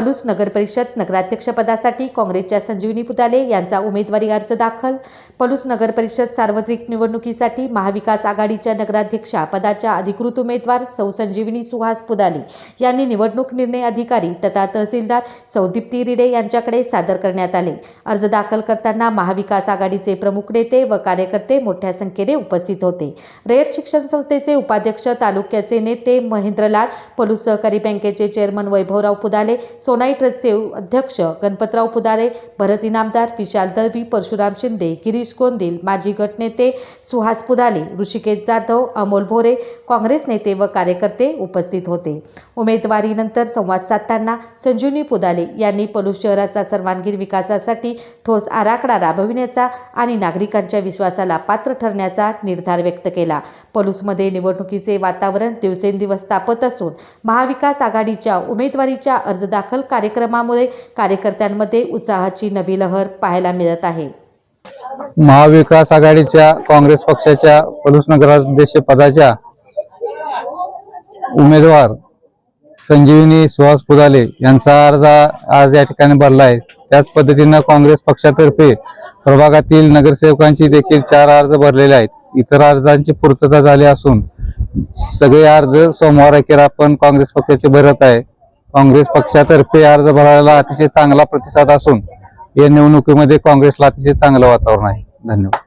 पलूस नगर परिषद नगराध्यक्षपदासाठी काँग्रेसच्या संजीवनी पुताले यांचा उमेदवारी अर्ज दाखल. पलूस नगर परिषद सार्वत्रिक निवडणुकीसाठी महाविकास आघाडीच्या नगराध्यक्षा पदाच्या अधिकृत उमेदवार सौ संजीवनी सुहास पुदाले यांनी निवडणूक निर्णय अधिकारी तथा तहसीलदार सौदीप्ती रिडे यांच्याकडे सादर करण्यात आले. अर्ज दाखल करताना महाविकास आघाडीचे प्रमुख नेते व कार्यकर्ते मोठ्या संख्येने उपस्थित होते. रयत शिक्षण संस्थेचे उपाध्यक्ष तालुक्याचे नेते महेंद्रलाल पलूस सहकारी बँकेचे चेअरमन वैभवराव पुदाले सोनाई ट्रस्टचे अध्यक्ष गणपतराव पुदारे भरत इनामदार विशाल दळवी परशुराम शिंदे गिरीश गोंदिल माजी गटनेते सुहास पुदाले ऋषिकेश जाधव अमोल भोरे काँग्रेस नेते व कार्यकर्ते उपस्थित होते. उमेदवारीनंतर संवाद साधताना संजीवनी पुदाले यांनी पलूस शहराचा सर्वांगीण विकासासाठी ठोस आराखडा राबविण्याचा आणि नागरिकांच्या विश्वासाला पात्र ठरण्याचा निर्धार व्यक्त केला. पलूसमध्ये निवडणुकीचे वातावरण दिवसेंदिवस तापत असून महाविकास आघाडीच्या उमेदवारीच्या अर्ज दाखल कार्यक्रमामुळे कार्यकर्त्यांमध्ये उत्साहाची नवी लहर पाहायला मिळत आहे. महाविकास आघाडीच्या काँग्रेस पक्षाच्या पलूस नगराध्यक्ष पदाच्या उमेदवार संजीवनी सुहास पुदाले यांचा अर्ज आज या ठिकाणी भरला आहे. त्याच पद्धतीनं काँग्रेस पक्षातर्फे प्रभागातील नगरसेवकांची देखील चार अर्ज भरलेले आहेत. इतर अर्जांची पूर्तता झाली असून सगळे अर्ज सोमवार अखेर आपण काँग्रेस पक्षाचे भरत आहे. काँग्रेस पक्षातर्फे अर्ज भरायला अतिशय चांगला प्रतिसाद असून या निवडणुकीमध्ये काँग्रेसला अतिशय चांगलं वातावरण आहे. धन्यवाद.